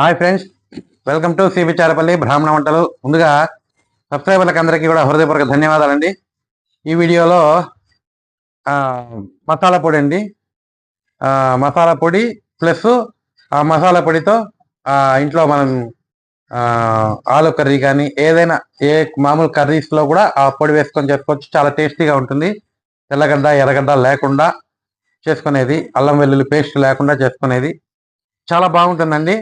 Hi friends welcome to C Vicharapalli బ్రాహ్మణ వంటలు. ముందుగా సబ్స్క్రైబర్లకు అందరికీ కూడా హృదయపూర్వక ధన్యవాదాలండి. ఈ వీడియోలో మసాలా పొడి అండి. మసాలా పొడి ప్లస్ ఆ మసాలా పొడితో ఇంట్లో మనం ఆలు కర్రీ కానీ ఏదైనా ఏ మామూలు కర్రీస్లో కూడా ఆ పొడి వేసుకొని చేసుకోవచ్చు. చాలా టేస్టీగా ఉంటుంది. తెల్లగడ్డ ఎర్రగడ్డ లేకుండా చేసుకునేది అల్లం వెల్లుల్లి పేస్ట్ లేకుండా చేసుకునేది. చాలా బాగుంటుందండి.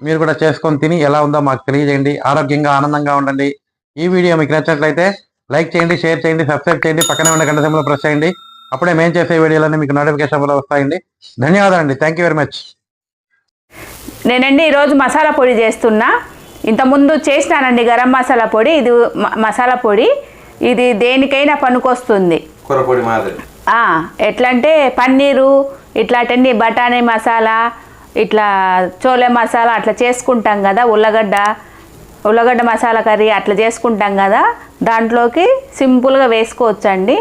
మీరు కూడా చేసుకొని తిని ఎలా ఉందో మాకు తెలియజేయండి. ఆరోగ్యంగా ఆనందంగా ఉండండి. ఈ వీడియో మీకు నచ్చినట్లయితే లైక్ చేయండి షేర్ చేయండి సబ్స్క్రైబ్ చేయండి పక్కనే ఉన్న గంట సింబల్ ప్రెస్ చేయండి. అప్పుడే మేము చేసే వీడియోలన్నీ మీకు నోటిఫికేషన్ వస్తాయండి. ధన్యవాదాలండి. థ్యాంక్ యూ వెరీ మచ్ నేనండి ఈరోజు మసాలా పొడి చేస్తున్నా. ఇంతకుముందు చేసినానండి గరం మసాలా పొడి ఇది మసాలా పొడి. ఇది దేనికైనా పనికొస్తుంది. కూర పొడి మాదిరి. ఆ, ఎట్లా అంటే పన్నీరు ఇట్లాంటివన్నీ బఠానీ మసాలా ఇట్లా చోలే మసాలా అట్లా చేసుకుంటాం కదా ఉల్లగడ్డ ఉల్లగడ్డ మసాలా కర్రీ అట్లా చేసుకుంటాం కదా దాంట్లోకి సింపుల్గా వేసుకోవచ్చండి.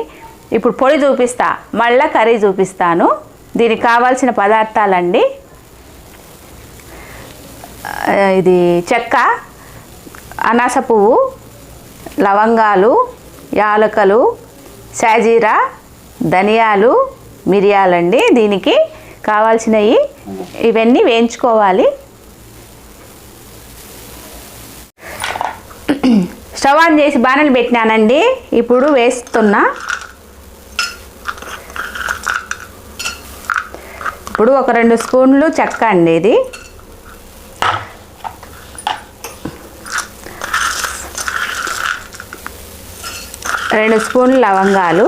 ఇప్పుడు పొడి చూపిస్తా మళ్ళీ కర్రీ చూపిస్తాను. దీనికి కావాల్సిన పదార్థాలండి. ఇది చెక్క అనాస పువ్వు లవంగాలు యాలకలు షాజీరా ధనియాలు మిరియాలండి. దీనికి కావాల్సినవి ఇవన్నీ వేయించుకోవాలి. స్టవ్ ఆన్ చేసి బాణలు పెట్టినానండి. ఇప్పుడు వేస్తున్నా. ఇప్పుడు ఒక రెండు స్పూన్లు చెక్క అండి ఇది. రెండు స్పూన్లు లవంగాలు.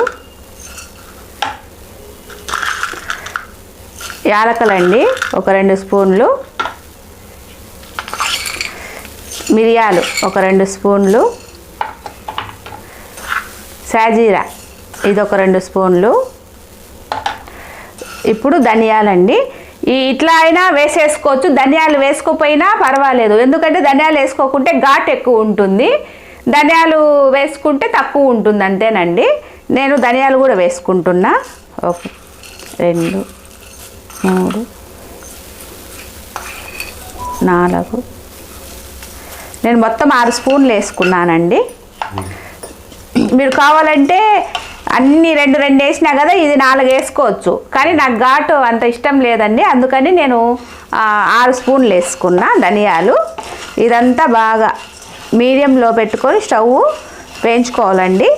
యాలకలండి. ఒక రెండు స్పూన్లు. మిరియాలు ఒక రెండు స్పూన్లు. సాజీరా ఇది ఒక రెండు స్పూన్లు. ఇప్పుడు ధనియాలండి. ఈ ఇట్లా అయినా వేసేసుకోవచ్చు. ధనియాలు వేసుకోపోయినా పర్వాలేదు. ఎందుకంటే ధనియాలు వేసుకోకుంటే ఘాట్ ఎక్కువ ఉంటుంది. ధనియాలు వేసుకుంటే తక్కువ ఉంటుంది అంతేనండి. నేను ధనియాలు కూడా వేసుకుంటున్నా. ఓకే. రెండు. మూడు నాలుగు. నేను మొత్తం ఆరు స్పూన్లు వేసుకున్నానండి. మీరు కావాలంటే అన్ని రెండు రెండు వేసినా కదా ఇది నాలుగు వేసుకోవచ్చు. కానీ నాకు ఘాటు అంత ఇష్టం లేదండి. అందుకని నేను ఆరు స్పూన్లు వేసుకున్నా ధనియాలు. ఇదంతా బాగా మీడియంలో పెట్టుకొని స్టవ్ వేయించుకోవాలండి.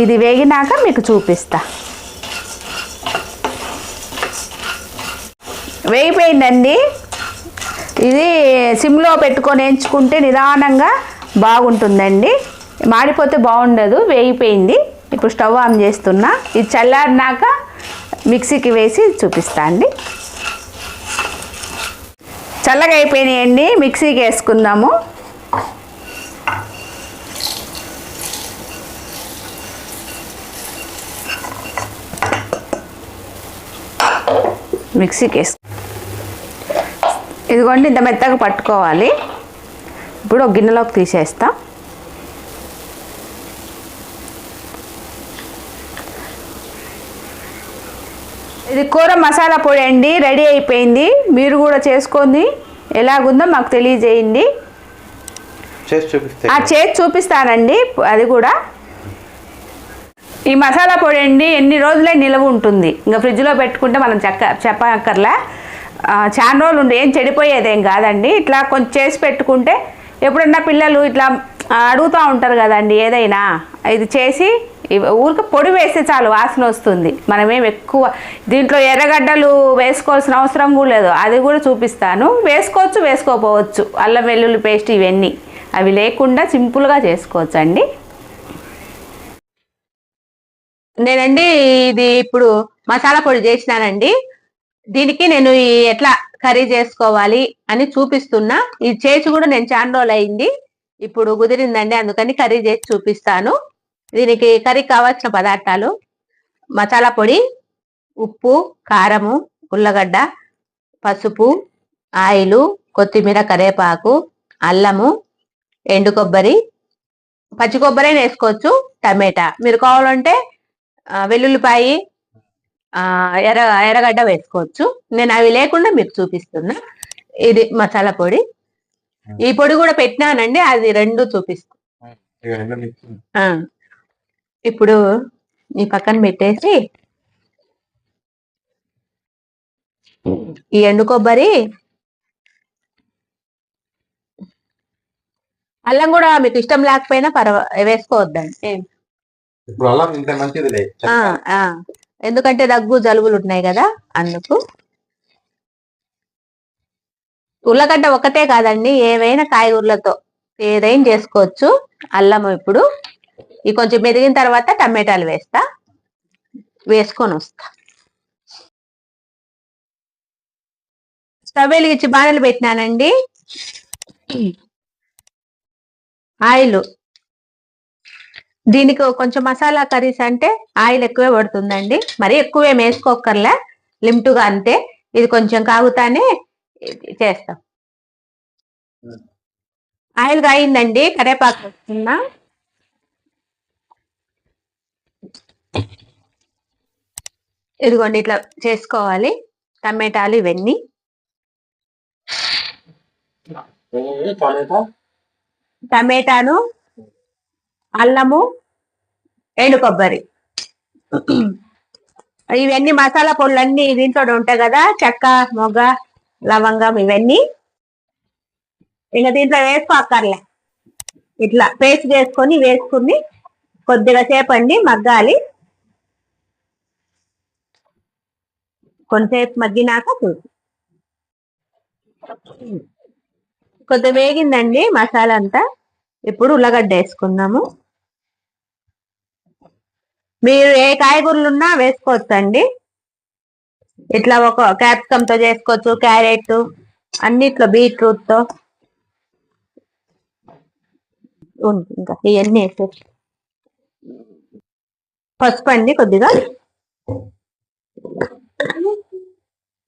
ఇది వేగినాక మీకు చూపిస్తా. వేగిపోయిందండి. ఇది సిమ్లో పెట్టుకొని ఎంచుకుంటే నిదానంగా బాగుంటుందండి. మాడిపోతే బాగుండదు వేగిపోయింది. ఇప్పుడు స్టవ్ ఆన్ చేస్తున్నా. ఇది చల్లారినాక మిక్సీకి వేసి చూపిస్తా అండి. చల్లగా అయిపోయినాయండి. మిక్సీకి వేసుకుందాము. మిక్సీకి వేసు ఇదిగోండి ఇంత మెత్తగా పట్టుకోవాలి. ఇప్పుడు ఒక గిన్నెలోకి తీసేస్తా. ఇది కూర మసాలా పొడి అండి రెడీ అయిపోయింది. మీరు కూడా చేసుకొని ఎలాగుందో మాకు తెలియజేయండి. చేసి చూపిస్తే. ఆ చేసి చూపిస్తానండి అది కూడా. ఈ మసాలా పొడి అండి ఎన్ని రోజులే నిలవ ఉంటుంది. ఇంకా ఫ్రిడ్జ్లో పెట్టుకుంటే మనం చెక్క చెప్పక్కర్లే. చాలా రోజులు ఉండే ఏం చెడిపోయేదేం కాదండి. ఇట్లా కొంచెం చేసి పెట్టుకుంటే ఎప్పుడన్నా పిల్లలు ఇట్లా అడుగుతూ ఉంటారు కదండి ఏదైనా. ఇది చేసి ఊరికి పొడి వేస్తే చాలు వాసన వస్తుంది. మనమేం ఎక్కువ దీంట్లో ఎర్రగడ్డలు వేసుకోవాల్సిన అవసరం కూడా లేదు. అది కూడా చూపిస్తాను. వేసుకోవచ్చు వేసుకోపోవచ్చు. అల్లం వెల్లుల్లి పేస్ట్ ఇవన్నీ. అవి లేకుండా సింపుల్గా చేసుకోవచ్చు అండి నేనండి ఇది ఇప్పుడు మసాలా పొడి చేసినానండి. దీనికి నేను ఈ ఎట్లా కర్రీ చేసుకోవాలి అని చూపిస్తున్నా. ఇది చేసి కూడా నేను చాలా రోజులు అయింది. ఇప్పుడు కుదిరిందండి అందుకని కర్రీ చేసి చూపిస్తాను. దీనికి కర్రీ కావాల్సిన పదార్థాలు మసాలా పొడి ఉప్పు కారము ఉల్లగడ్డ పసుపు ఆయిలు కొత్తిమీర కరివేపాకు అల్లము ఎండు కొబ్బరి పచ్చి కొబ్బరి వేసుకోవచ్చు టమాటా. మీరు కావాలంటే వెల్లుల్లిపాయి ఎర్ర ఎర్రగడ్డ వేసుకోవచ్చు. నేను అవి లేకుండా మీకు చూపిస్తున్నా. ఇది మసాలా పొడి. ఈ పొడి కూడా పెట్టినానండి అది రెండు చూపిస్తా. ఆ, ఇప్పుడు ఈ పక్కన పెట్టేసి ఈ ఎండు కొబ్బరి అల్లం కూడా మీకు ఇష్టం లేకపోయినా పర్వ వేసుకోవద్దండి. ఇప్పుడు అల్లం ఇంత మంచిది ఆ, ఆ. ఎందుకంటే దగ్గు జలుబులు ఉన్నాయి కదా అందుకు. ఉల్లగడ్డ ఒకటే కాదండి ఏవైనా కాయగూరలతో ఏదైనా చేసుకోవచ్చు. అల్లం ఇప్పుడు. ఈ కొంచెం మెదిగిన తర్వాత టమాటాలు వేస్తా. వేసుకొని వస్తా. స్టవ్ వెలిగించి బాణలు పెట్టినానండి. ఆయిల్. దీనికి కొంచెం మసాలా కర్రీస్ అంటే ఆయిల్ ఎక్కువే పడుతుందండి. మరి ఎక్కువ ఏం వేసుకోకర్లే లిమిట్గా అంతే. ఇది కొంచెం కాగుతానే చేస్తాం. ఆయిల్ కాయిందండి కరేపాకు వస్తున్నా ఇదిగోండి ఇట్లా చేసుకోవాలి. టమాటాలు ఇవన్నీ. టమాటాను అల్లము ఎండు కొబ్బరి. ఇవన్నీ మసాలా పొడులన్నీ దీంట్లో ఉంటాయి కదా చెక్క మొగ్గ లవంగం ఇవన్నీ. ఇంకా దీంట్లో వేసుకో అక్కర్లే. ఇట్లా పేస్ట్ చేసుకొని వేసుకుని కొద్దిగా సేపు అండి మగ్గాలి. కొంతసేపు మగ్గినాక చూసి కొద్దిగా వేగిందండి మసాలా అంతా. ఇప్పుడు ఉల్లగడ్డ వేసుకున్నాము మీరు ఏ కాయగూరలు ఉన్నా వేసుకోవచ్చు అండి ఇట్లా ఒక క్యాప్సికమ్తో చేసుకోవచ్చు క్యారెట్ అన్నిట్లో బీట్రూట్తో. ఇంకా ఇవన్నీ వేసేసి పసుపు అండి కొద్దిగా.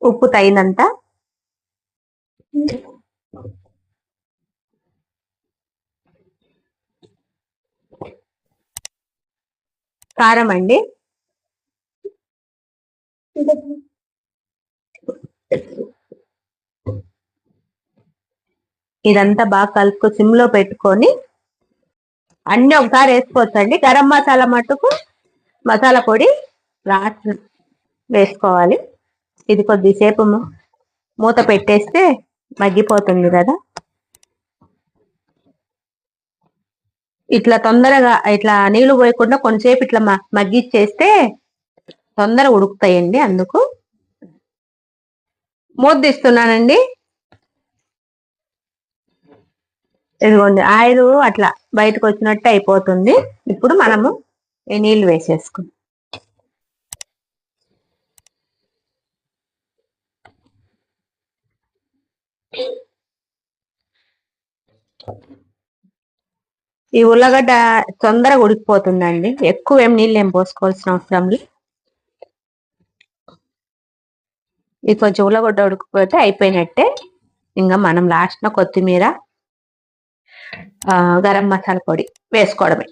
ఉప్పు తగినంత. కారం అండి. ఇదంతా బాగా కలుపుకో సిమ్లో పెట్టుకొని అన్ని ఒకసారి వేసుకోవచ్చు అండి. గరం మసాలా మట్టుకు మసాలా పొడి లాస్ట్ వేసుకోవాలి. ఇది కొద్దిసేపు మూత పెట్టేస్తే మగ్గిపోతుంది కదా. ఇట్లా తొందరగా ఇట్లా నీళ్ళు పోయకుండా కొంచెంసేపు ఇట్లా మగ్గిచ్చేస్తే తొందరగా ఉడుకుతాయండి అందుకు. మూత ఇదిగోండి ఆయిల్ అట్లా బయటకు వచ్చినట్టు అయిపోతుంది. ఇప్పుడు మనము ఈ నీళ్ళు వేసేసుకుందాం. ఈ ఉల్లగడ్డ తొందరగా ఉడికిపోతుందండి. ఎక్కువ ఏం నీళ్ళు ఏం పోసుకోవాల్సిన అవసరం లేదు. ఇది కొంచెం ఉల్లగడ్డ ఉడికిపోతే అయిపోయినట్టే. ఇంకా మనం లాస్ట్న కొత్తిమీర గరం మసాలా పొడి వేసుకోవడమే.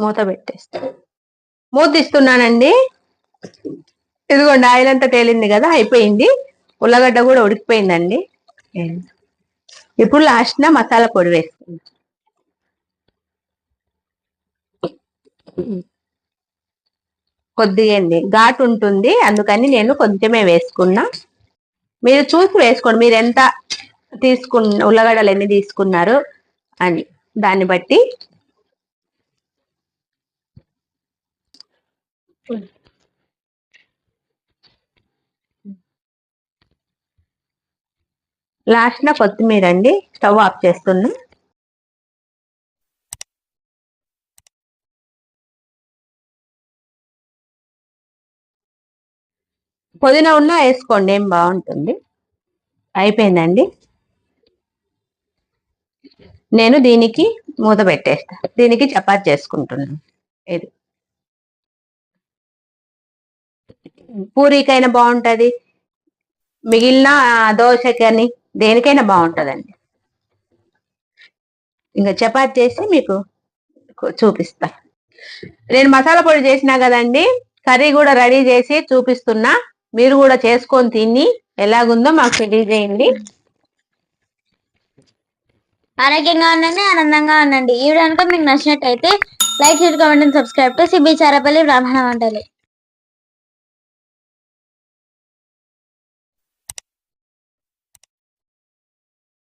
మూత పెట్టేస్తా. మూత ఇస్తున్నానండి ఇదిగోండి ఆయిల్ అంతా తేలింది కదా అయిపోయింది. ఉల్లగడ్డ కూడా ఉడికిపోయిందండి. ఇప్పుడు లాస్ట్ నా మసాలా పొడి వేసుకుందాం. కొద్దిగా అండి. ఘాటు ఉంటుంది. అందుకని నేను కొంచెమే వేసుకున్నా. మీరు చూసి వేసుకోండి. మీరు ఎంత తీసుకున్న ఉల్లగడ్డలు ఎన్ని తీసుకున్నారు అని. దాన్ని బట్టి. లాస్ట్న కొత్తిమీర అండి స్టవ్ ఆఫ్ చేస్తున్నా. పుదీనా ఉన్నా వేసుకోండి ఏం బాగుంటుంది. అయిపోయిందండి. నేను దీనికి మూత పెట్టేస్తా. దీనికి చపాతి చేసుకుంటున్నాను. ఇది. పూరీకైనా బాగుంటుంది. మిగిలిన దోశకని దేనికైనా బాగుంటుందండి. ఇంకా చపాతి చేసి మీకు చూపిస్తా. నేను మసాలా పొడి చేసినా కదండి కర్రీ కూడా రెడీ చేసి చూపిస్తున్నా. మీరు కూడా చేసుకొని తిని ఎలాగుందో మాకు తెలియజేయండి. ఆరోగ్యంగా ఉండండి ఆనందంగా ఉండండి. ఈ వీడియో మీకు నచ్చినట్టయితే like share comment subscribe to CB Charapalli బ్రాహ్మణ వంటలు.